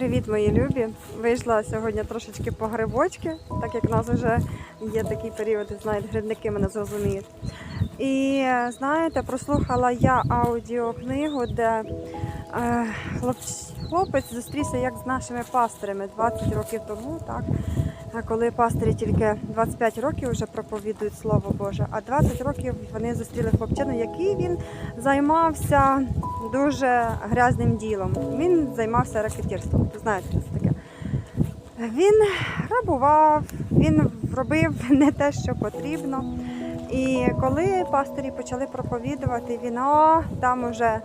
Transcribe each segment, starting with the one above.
Привіт, мої любі! Вийшла сьогодні трошечки по грибочки, так як в нас вже є такий період, знаєте, грибники мене зрозуміють. І знаєте, прослухала я аудіокнигу, де е, хлопець, зустрівся як з нашими пастирями 20 років тому, так? Коли пастирі тільки 25 років вже проповідують Слово Боже, а 20 років вони зустріли хлопчину, який він займався дуже грязним ділом. Він займався ракетірством. Знаєте, це таке. Він грабував, він робив не те, що потрібно. І коли пастирі почали проповідувати, він о, там уже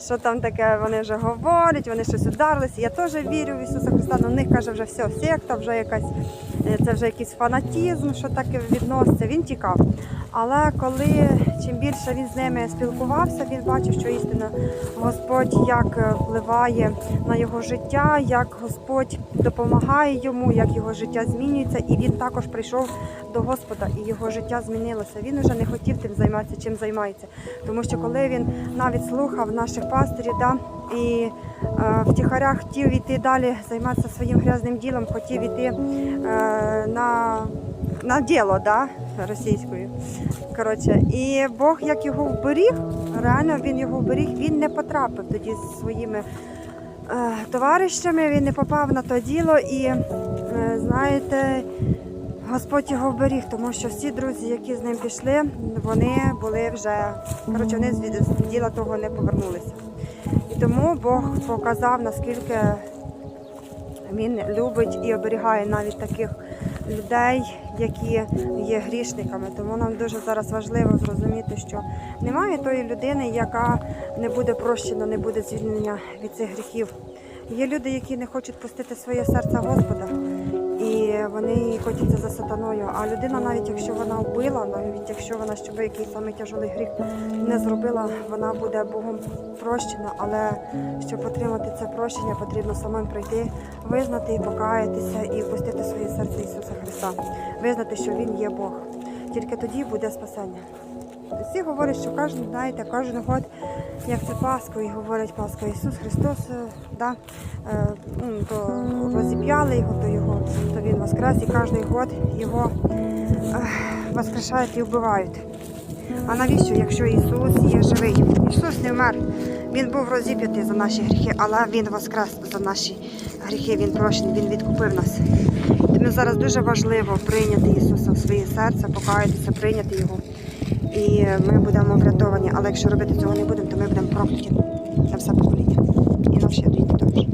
що там таке, вони вже говорять, вони щось ударилися. Я теж вірю в Ісуса Христа, але в них каже, вже все, секта, вже якась, е, це вже якийсь фанатізм, що таке відноситься. Він тікав. Але коли чим більше він з ними спілкувався, він бачив, що істинно Господь як е, впливає на його життя, як Господь допомагає йому, як його життя змінюється, і він також прийшов до Господа, і його життя змінилося. Він вже не хотів тим займатися, чим займається. Тому що коли він навіть слухав наших пастирів, да, і е, втіхарях хотів йти далі, займатися своїм грязним ділом, хотів йти е, на, на діло, да, російською. Коротше, і Бог як його вберіг, реально він його вберіг, він не потрапив тоді зі своїми е, товаришами, він не попав на то діло і е, знаєте. Господь його вберіг, тому що всі друзі, які з ним пішли, вони були вже коротше, вони з діла того не повернулися. І тому Бог показав, наскільки він любить і оберігає навіть таких людей, які є грішниками. Тому нам дуже зараз важливо зрозуміти, що немає тої людини, яка не буде прощена, не буде звільнення від цих гріхів. Є люди, які не хочуть пустити своє серце Господа, і вони котяться за сатаною. А людина, навіть якщо вона вбила, навіть якщо вона щоб якийсь самий тяжелий гріх не зробила, вона буде Богом прощена. Але щоб отримати це прощення, потрібно самим прийти, визнати і покаятися, і впустити своє серце Ісуса Христа, визнати, що Він є Бог. Тільки тоді буде спасення. Всі говорять, що кожен, знаєте, кожен год, як це Пасху, і говорять Пасха Ісус Христос, е, да, е, то розіп'яли його, то його, то Він воскрес, і кожен год його е, воскрешають і вбивають. А навіщо, якщо Ісус є живий? Ісус не вмер. Він був розіп'ятий за наші гріхи, але Він воскрес за наші гріхи, Він прощений, Він відкупив нас. Тому зараз дуже важливо прийняти Ісуса в своє серце, покаятися, прийняти Його. І ми будемо врятовані. Але якщо робити цього не будемо, то ми будемо прокляті на все покоління. І наші діти також.